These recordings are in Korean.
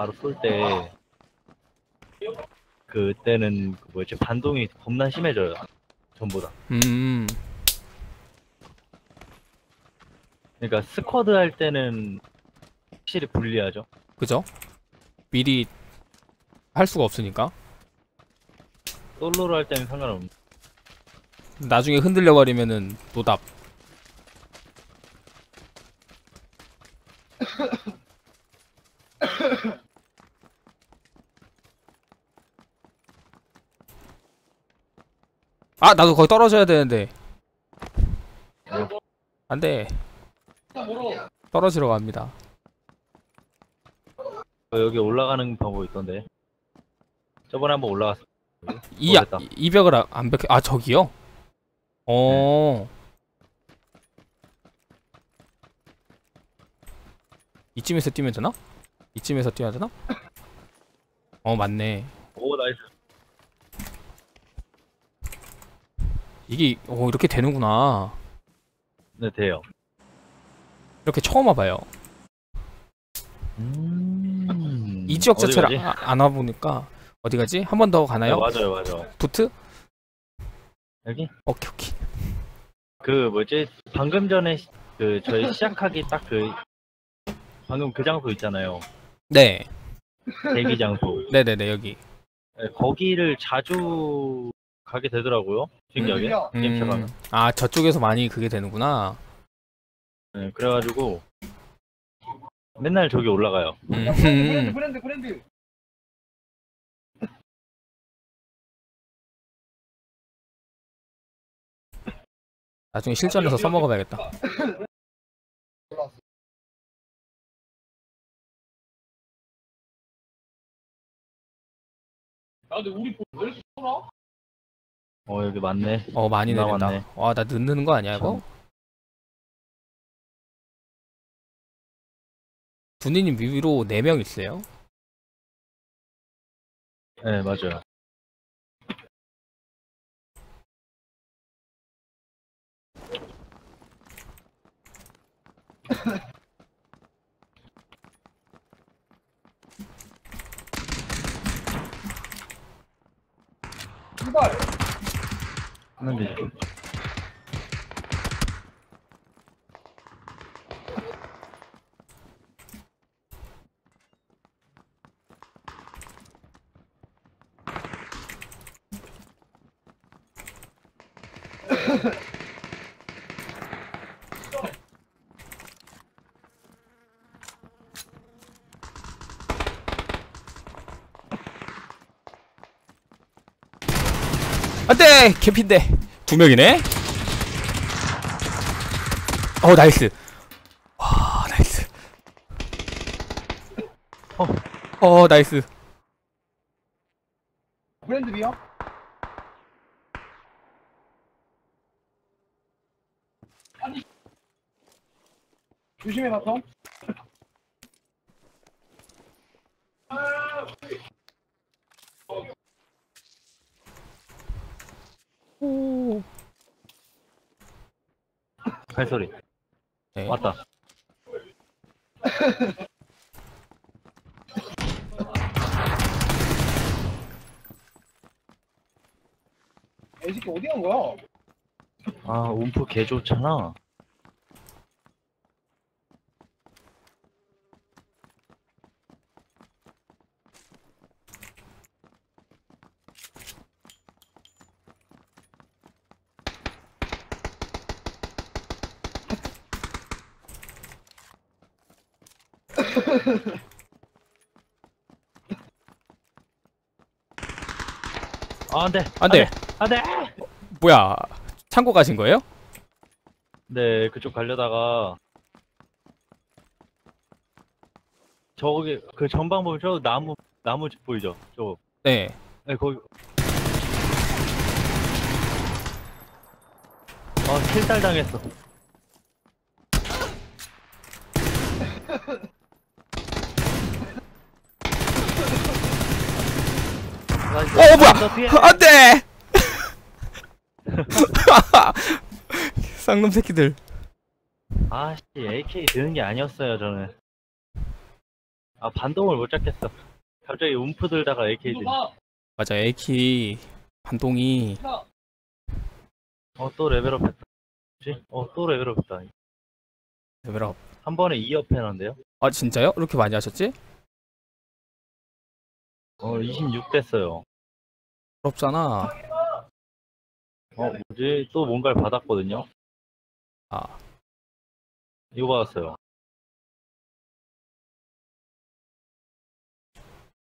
바로 쏠 때 그때는 그 뭐였지 반동이 겁나 심해져요. 전보다. 음, 그러니까 스쿼드 할 때는 확실히 불리하죠. 그죠? 미리 할 수가 없으니까. 솔로로 할 때는 상관없는. 나중에 흔들려 버리면은 노답. 아 나도 거기 떨어져야 되는데 안돼 떨어지러 갑니다 어, 여기 올라가는 방법 있던데. 저번에 한번 올라갔어. 이, 아. 이 벽을 아- 안 벽, 아 저기요? 어 이쯤에서 뛰면 되나? 이쯤에서 뛰어야 되나? 어 맞네 오 나이스. 이게 오 이렇게 되는구나 네 돼요. 이렇게 처음 와봐요 음. 이 지역 자체를? 아- 안 와보니까 어디 가지? 한 번더 네, 가나요? 맞아요, 맞아요. 부트? 여기 오케이 오케이 그 뭐지 방금 전에 시- 그 저희 시작하기 딱 그 방금 그 장소 있잖아요. 네 대기 장소. 네네네 여기 네, 거기를 자주 가게 되더라고요. 신기하게. 게임차 가면. 음, 아 저쪽에서 많이 그게 되는구나 네, 그래가지고 맨날 저기 올라가요. 음, 브랜드 브랜드 나중에 실전에서 써먹어봐야겠다 야 근데 우리 왜 이렇게 쏘나? 어 여기 맞네. 어 많이 내린다 남았네. 와나 늦는 거 아니야 이거? 분이님 위로 4명 있어요? 네 맞아요. 이발 하면 안돼 개피인데 두 명이네. 어 나이스. 와 나이스. 어. 어 나이스. 브랜드 비야? 아니 조심해 바텀 오. 발소리. 네. 왔다. 이 새끼 어디 간 거야? 아 움프 개 좋잖아. 아, 안 돼. 안 돼. 안 돼. 뭐야? 창고 가신 거예요? 네, 그쪽 가려다가 저기 그 전방 보면 저 나무 나무 집 보이죠? 저 네. 네, 거기 아, 킬달 당했어. 어 뭐야? 안돼. 쌍놈 새끼들. 아씨, AK 드는 게 아니었어요, 저는. 아 반동을 못 잡겠어. 갑자기 움프 들다가 AK 들. 맞아 에이키 반동이 어 또 레벨업 했다. 뭐지? 어또 레벨업 했다. 레벨업 한 번에 2업 해놨는데요. 아 진짜요? 이렇게 많이 하셨지? 어 26 됐어요. 부럽잖아 어 뭐지? 또 뭔가를 받았거든요. 아 이거 받았어요.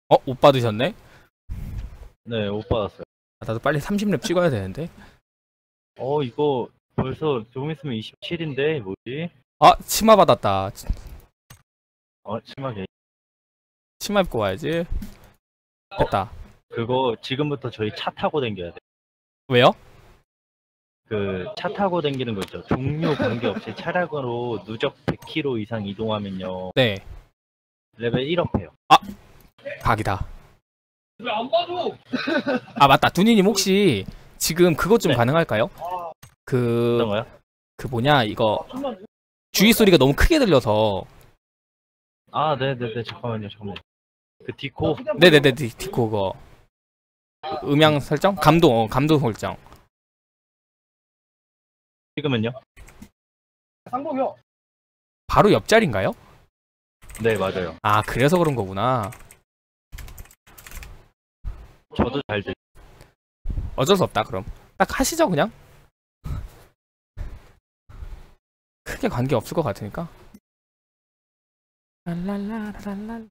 어? 옷 받으셨네? 네, 옷 받았어요. 아, 나도 빨리 30렙 찍어야 되는데 어 이거 벌써 조금 있으면 27인데 뭐지? 아 치마 받았다 어 심하게. 치마 입고 와야지 됐다 그거 지금부터 저희 차 타고 다녀야 돼. 왜요? 그 차 타고 다니는 거 있죠. 종류 관계없이 차량으로 누적 100km 이상 이동하면요 네 레벨 1업 해요. 각이다 왜 안 봐줘? 아 맞다 두니님 혹시 지금 그것 좀 네. 가능할까요? 그, 어떤 거요? 그 뭐냐 이거 주위 소리가 너무 크게 들려서 아 네네네 잠깐만요 잠깐만. 그 디코 네네네 디- 디코 그거 음향 설정? 감도 어, 감도 설정 지금은요? 상복이요. 바로 옆자리인가요? 네 맞아요. 아 그래서 그런 거구나 저도 잘 들. 어쩔 수 없다 그럼 딱 하시죠 그냥 크게 관계 없을 것 같으니까 랄랄라랄랄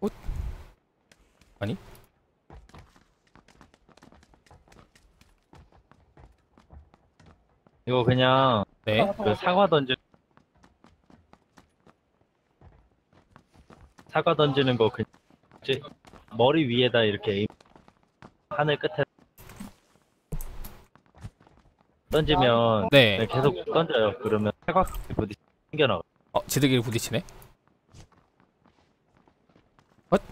옷? 아니 이거 그냥 네 그 사과 던지 사과 던지는 거 그, 뭐지? 머리 위에다 이렇게 에임- 하늘 끝에 던지면 네. 네, 계속 던져요. 그러면 사과 부딪 튕겨나가. 어, 지들끼리 부딪히네. 엇?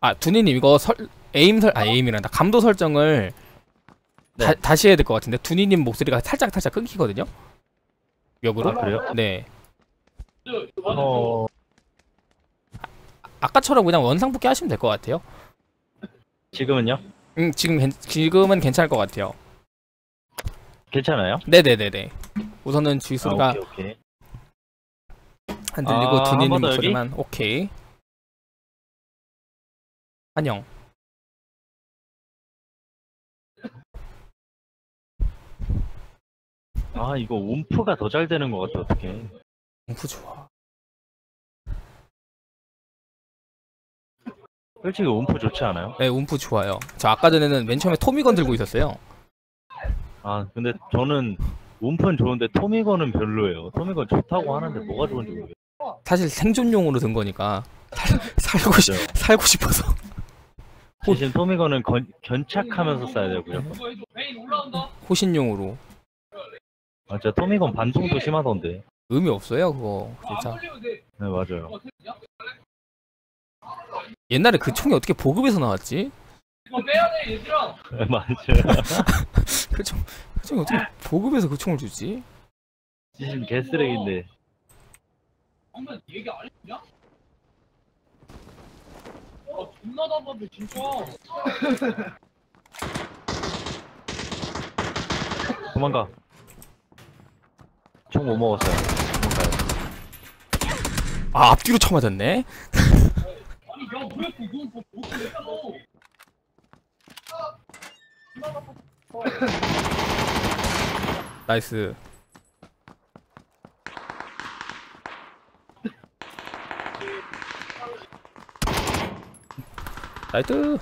아, 두니님 이거 설 에임 설, 아 에임이란다. 감도 설정을 네. 다, 다시 해야 될 것 같은데 두니님 목소리가 살짝 살짝 끊기거든요. 역으로? 아 그래요? 네. 어 아 까처럼 그냥 원상복귀 하시면 될 것 같아요. 지금은요? 음, 지금 괜- 지금은 괜찮을 것 같아요. 괜찮아요? 네네네네. 우선은 주위 아, 소리가 오케이 오케이. 안 들리고 아, 두니님 목소리만 오케이. 안녕. 아 이거 움프가 더 잘 되는 것 같아 어떻게? 공부 좋아. 솔직히 움프 좋지 않아요? 네, 움프 좋아요. 저 아까 전에는 맨 처음에 토미건 들고 있었어요. 아 근데 저는 움프는 좋은데 토미건은 별로예요. 토미건 좋다고 하는데 뭐가 좋은지 모르겠어요. 사실 생존용으로 든 거니까 살, 살고 싶 그죠? 살고 싶어서 대신 토미건은 건, 견착하면서 써야 되고요. 호신용으로 아 진짜 토미건 반동도 심하던데. 의미 없어요 그거 안 진짜. 네 맞아요. 옛날에 그 총이 어떻게 보급에서 나왔지? 맞아요. 그 총, 그 총이 어떻게 보급에서 그 총을 주지? 지금 개쓰레기인데. 한번 얘기 안 했냐? 아 존나 답답해 진짜. 도망가. 총 못 먹었어요. 도망가요. 아 앞뒤로 쳐맞았네 아니 야 뭐야 그건 뭐 못했잖아. 나이스 아웃사이드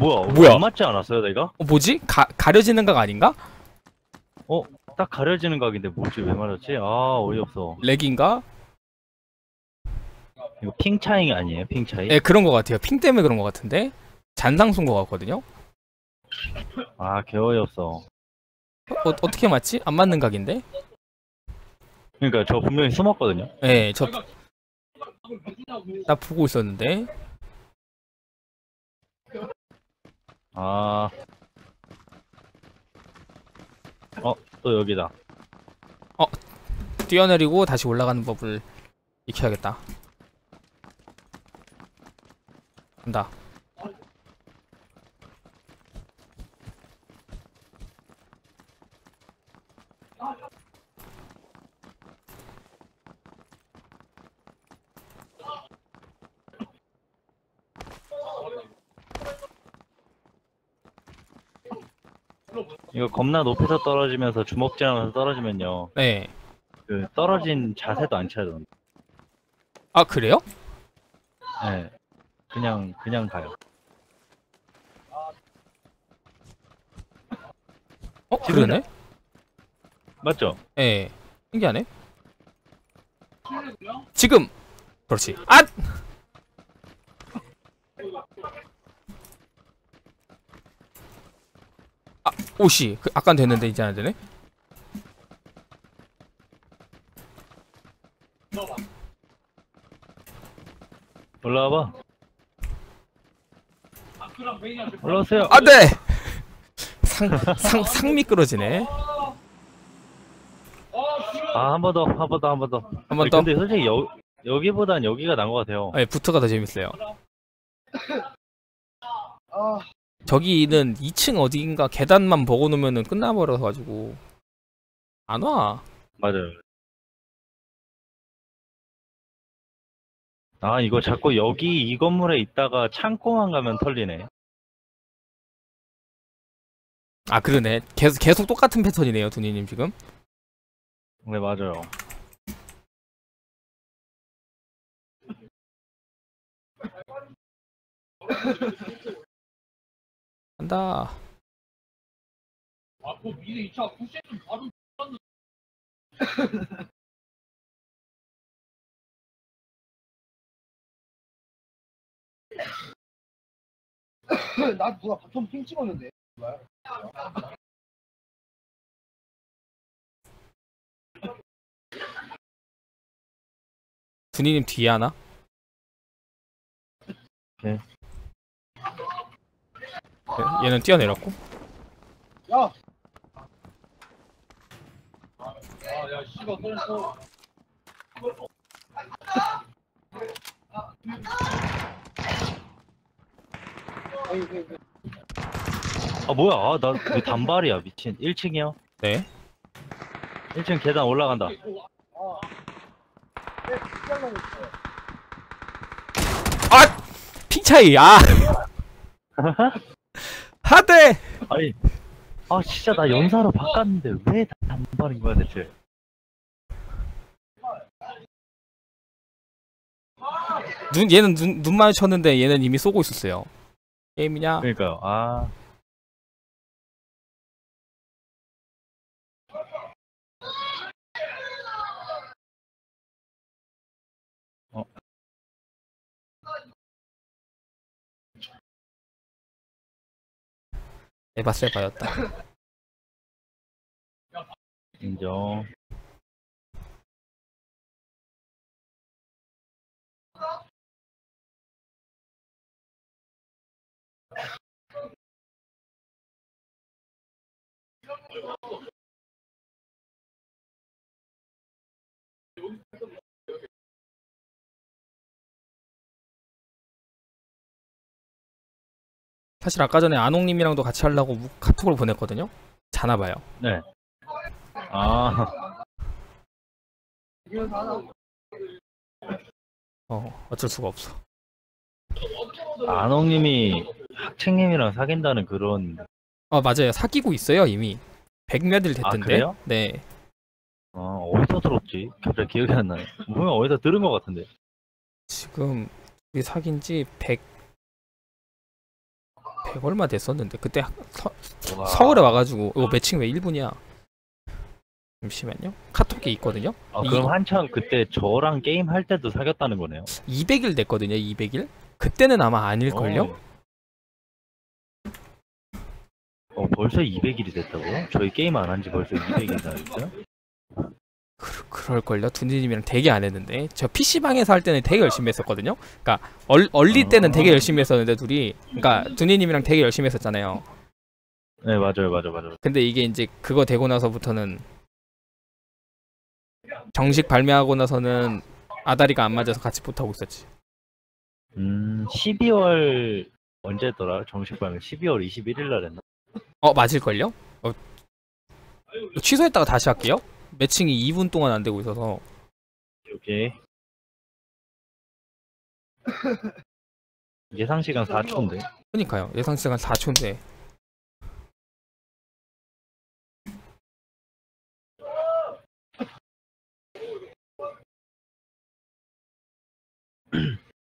뭐야? 뭐야? 안 맞지 않았어요 내가? 어, 뭐지? 가, 가려지는 각 아닌가? 딱 가려지는 각인데 뭐지 왜 맞았지? 아 어이없어. 렉인가? 이거 핑 차이 아니에요? 핑 차이? 네 그런 것 같아요 핑 때문에 그런 것 같은데 잔상 쏜것 같거든요 아 개어이없어. 어, 어떻게 맞지? 안 맞는 각인데? 그러니까 저 분명히 숨었거든요. 예, 저. 나 보고 있었는데. 아. 어, 또 여기다. 뛰어내리고 다시 올라가는 법을 익혀야겠다. 간다. 이거 겁나 높이서 떨어지면서 주먹질하면서 떨어지면요. 네. 그 떨어진 자세도 안 차던데. 아, 그래요? 네. 그냥 그냥 가요. 어, 그러네? 맞죠? 예. 신기하네. 지금! 그렇지. 아! 아, 오씨. 그, 아깐 됐는데 이제 안 되네? 올라와봐. 올라오세요. 안 돼! 상, 상, 상 미끄러지네. 아, 아, 한 번 더, 한 번 더, 한 번 더. 한 번 더. 근데 솔직히 여, 여기보단 여기가 나은 것 같아요. 네, 부트가 더 재밌어요. 아, 저기는 2층 어딘가 계단만 보고 놓으면 끝나버려가지고. 안 와. 맞아요. 아, 이거 자꾸 여기 이 건물에 있다가 창고만 가면 털리네. 아, 그러네. 계속, 계속 똑같은 패턴이네요, 두니님 지금. 네, 맞아요. 간다. 아, 그 미래 2차 푸시는 바로 나 누가 바텀 핑 찍었는데. 두니님 뒤에 하나? 오케이. 네, 얘는 뛰어내렸고. 야! 아, 야, 씨발, 끊었어. 그, 그, 아, 뭐야. 아, 나왜 단발이야, 미친. 1층이요? 네. 1층 계단 올라간다. 아. 핑 차이, 아! 하대! 아니, 아, 진짜 나 연사로 바꿨는데 왜 단발인 거야, 대체? 눈, 얘는 눈, 눈 마주쳤는데 얘는 이미 쏘고 있었어요. 게임이냐? 그러니까요. 아, 어. 에바세바였다. 인정. 사실 아까 전에 안홍님이랑도 같이 하려고 무- 카톡을 보냈거든요. 자나봐요. 네. 아, 어, 어쩔 수가 없어. 안홍님이 학생님이랑 사귄다는 그런, 어, 맞아요. 사귀고 있어요, 이미. 백몇일 됐던데. 아, 그래요? 네. 어, 어디서 들었지? 갑자기 기억이 안 나네. 분명 어디서 들은 것 같은데. 지금 우리 사귄 지 100, 100 얼마 됐었는데 그때 하- 서, 와. 서울에 와가지고 이거 매칭 왜 1분이야? 잠시만요. 카톡이 있거든요. 아, 이- 그럼 한참 그때 저랑 게임 할 때도 사귀었다는 거네요. 200일 됐거든요. 200일. 그때는 아마 아닐걸요? 어. 어 벌써 200일이 됐다고요? 저희 게임 안 한 지 벌써 200일이나 됐어요? 그, 그럴걸요? 둔지님이랑 되게 안 했는데 저 PC방에서 할 때는 되게 열심히 했었거든요 그니까 얼, 얼리 때는 되게 열심히 했었는데 둘이 그니까 둔지님이랑 되게 열심히 했었잖아요 네 맞아요 맞아요 맞아요 근데 이게 이제 그거 되고 나서부터는 정식 발매하고 나서는 아다리가 안 맞아서 같이 못하고 있었지 음 12월 언제더라 정식 발매 12월 21일 날 했나? 어 맞을걸요? 어, 취소했다가 다시 할게요. 매칭이 2분 동안 안 되고 있어서. 오케이 예상 시간 4초인데. 그니까요. 예상 시간 4초인데